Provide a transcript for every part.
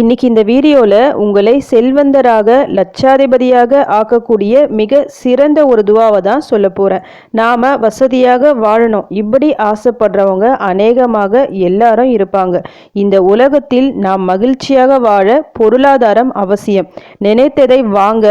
இன்னைக்கு இந்த வீடியோவில் உங்களை செல்வந்தராக லட்சாதிபதியாக ஆக்கக்கூடிய மிக சிறந்த ஒரு துவாவை தான் சொல்ல போகிறேன் நாம் வசதியாக வாழணும். இப்படி ஆசைப்படுறவங்க அநேகமாக எல்லாரும் இருப்பாங்க. இந்த உலகத்தில் நாம் மகிழ்ச்சியாக வாழ பொருளாதாரம் அவசியம். நினைத்ததை வாங்க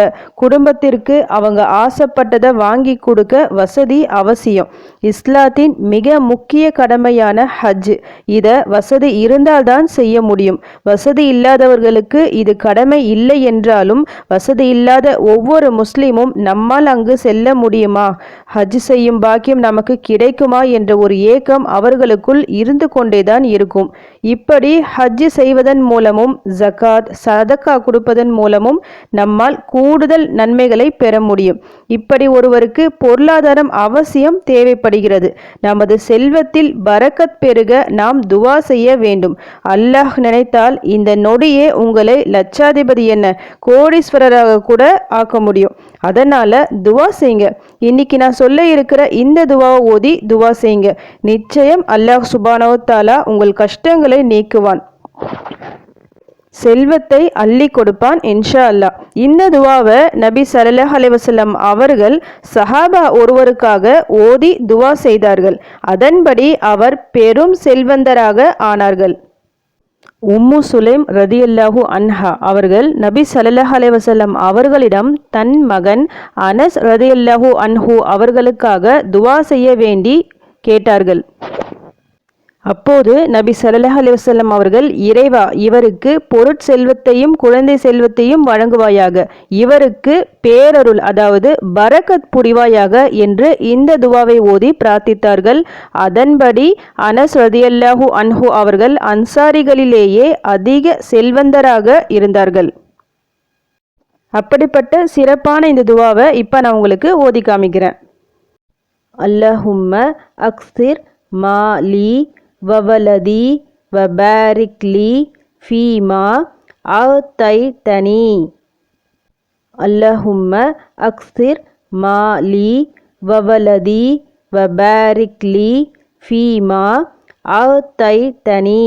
குடும்பத்திற்கு அவங்க ஆசைப்பட்டதை வாங்கி கொடுக்க வசதி அவசியம். இஸ்லாத்தின் மிக முக்கிய கடமையான ஹஜ். இதை வசதி இருந்தால்தான் செய்ய முடியும். வசதி இல்லை இல்லாதவர்களுக்கு இது கடமை இல்லை என்றாலும் வசதி இல்லாத ஒவ்வொரு முஸ்லீமும் நம்மால் அங்கு செல்ல முடியுமா? ஹஜ் செய்யும் பாக்கியம் நமக்கு கிடைக்குமா என்ற ஒரு ஏக்கம் அவர்களுக்குள் இருந்து கொண்டேதான் இருக்கும். இப்படி ஹஜ் செய்வதன் மூலமும் ஜக்காத் சதக்கா கொடுப்பதன் மூலமும் நம்மால் கூடுதல் நன்மைகளை பெற முடியும். இப்படி ஒருவருக்கு பொருளாதாரம் அவசியம் தேவைப்படுகிறது. நமது செல்வத்தில் பரக்கத் பெருக நாம் துவா செய்ய வேண்டும். அல்லாஹ் நினைத்தால் இந்த நோட் நொடியே உங்களை லட்சாதிபதி என்ன கோடீஸ்வரராக கூட ஆக்க முடியும். அதனால துவா செய்யுங்க. இன்னைக்கு நான் சொல்ல இருக்கிற இந்த துவாவை ஓதி துவா செய்யுங்க. நிச்சயம் அல்லாஹ் சுபானவத்தாலா உங்கள் கஷ்டங்களை நீக்குவான். செல்வத்தை அள்ளி கொடுப்பான் இன்ஷா அல்லா இந்த துவாவை நபி சல்லாஹ் அலைவசல்லம் அவர்கள் சஹாபா ஒருவருக்காக ஓதி துவா செய்தார்கள். அதன்படி அவர் பெரும் செல்வந்தராக ஆனார்கள். உம்மு சுலைம் ரதியல்லாஹூ அன்ஹா அவர்கள் நபி சல்லாஹ் அலைவசல்லம் அவர்களிடம் தன் மகன் அனஸ் ரதியல்லாஹூ அன்ஹூ அவர்களுக்காக துவா செய்ய வேண்டி கேட்டார்கள். அப்போது நபி சல்லாஹ் அலிவசல்லம் அவர்கள் இறைவா இவருக்கு பொருட்செல்வத்தையும் குழந்தை செல்வத்தையும் வழங்குவாயாக. இவருக்கு பேரருள் அதாவது பரக்கத் புரிவாயாக என்று இந்த துவாவை ஓதி பிரார்த்தித்தார்கள். அதன்படி அனஸ் ரதியல்லாஹு அன்ஹு அவர்கள் அன்சாரிகளிலேயே அதிக செல்வந்தராக இருந்தார்கள். அப்படிப்பட்ட சிறப்பான இந்த துவாவை இப்போ நான் உங்களுக்கு ஓதி காமிக்கிறேன். அல்லஹும்ம அக்சிர் மாலி வவலதி வபாரிக்லி ஃபீமா அத்தைத்தனி. அல்லஹும்ம அக்ஸிர் மாலி வவலதி வபாரிக்லி ஃபீமா அத்தைத்தனி.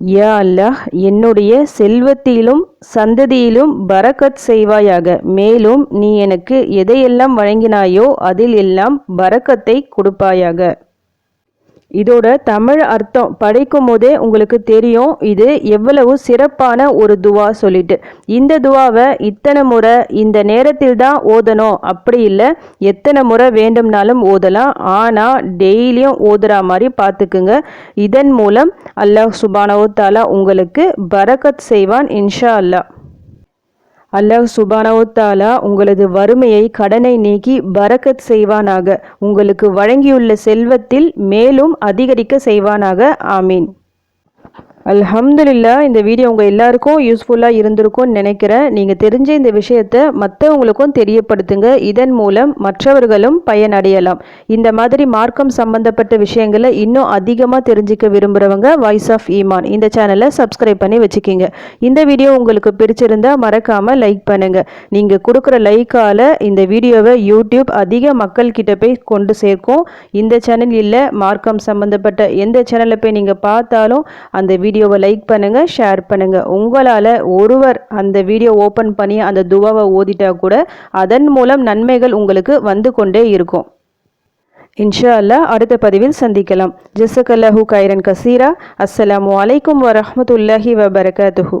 யா அல்லாஹ் என்னுடைய செல்வத்திலும் சந்ததியிலும் பரக்கத் செய்வாயாக. மேலும் நீ எனக்கு எதையெல்லாம் வழங்கினாயோ அதில் எல்லாம் பரக்கத்தை கொடுப்பாயாக. இதோட தமிழ் அர்த்தம் படிக்கும் போதே உங்களுக்கு தெரியும். இது எவ்வளவு சிறப்பான ஒரு துவா சொல்லிட்டு. இந்த துவாவை இத்தனை முறை இந்த நேரத்தில் தான் ஓதணும். அப்படி இல்லை எத்தனை முறை வேண்டும்னாலும் ஓதலாம். ஆனால் டெய்லியும் ஓதுற மாதிரி பார்த்துக்குங்க. இதன் மூலம் அல்லாஹ் சுபானவத்தாலா உங்களுக்கு பரக்கத் செய்வான் இன்ஷா அல்லாஹ். அல்லாஹ் சுபானவுத்தாலா உங்களது வறுமையை கடனை நீக்கி பரக்கத் செய்வானாக. உங்களுக்கு வழங்கியுள்ள செல்வத்தில் மேலும் அதிகரிக்க செய்வானாக. ஆமீன். அல்ஹம்துலில்லா இந்த வீடியோ உங்கள் எல்லாருக்கும் யூஸ்ஃபுல்லாக இருந்திருக்கும்னு நினைக்கிறேன். நீங்கள் தெரிஞ்ச இந்த விஷயத்தை மற்றவங்களுக்கும் தெரியப்படுத்துங்க. இதன் மூலம் மற்றவர்களும் பயனடையலாம். இந்த மாதிரி மார்க்கம் சம்பந்தப்பட்ட விஷயங்களை இன்னும் அதிகமாக தெரிஞ்சுக்க விரும்புகிறவங்க வாய்ஸ் ஆஃப் ஈமான் இந்த சேனலை சப்ஸ்கிரைப் பண்ணி வச்சுக்கிங்க. இந்த வீடியோ உங்களுக்கு பிடிச்சிருந்தா மறக்காமல் லைக் பண்ணுங்கள் நீங்கள் கொடுக்குற லைக்கால் இந்த வீடியோவை யூடியூப் அதிக மக்கள் கிட்ட போய் கொண்டு சேர்க்கும். இந்த சேனல் இல்லை மார்க்கம் சம்பந்தப்பட்ட எந்த சேனலை போய் நீங்கள் பார்த்தாலும் அந்த வீடியோ வீடியோவை லைக் பண்ணுங்கள் ஷேர் பண்ணுங்கள் உங்களால் ஒருவர் அந்த வீடியோ ஓப்பன் பண்ணி அந்த துவாவை ஓதிட்டா கூட அதன் மூலம் நன்மைகள் உங்களுக்கு வந்து கொண்டே இருக்கும். இன்ஷா அல்லா அடுத்த பதிவில் சந்திக்கலாம். ஜசக் அல்லாஹூ கைரன் கசீரா. அஸ்லாம் வலைக்கம் வரமத்துல்லாஹி வபரகாத்துஹூ.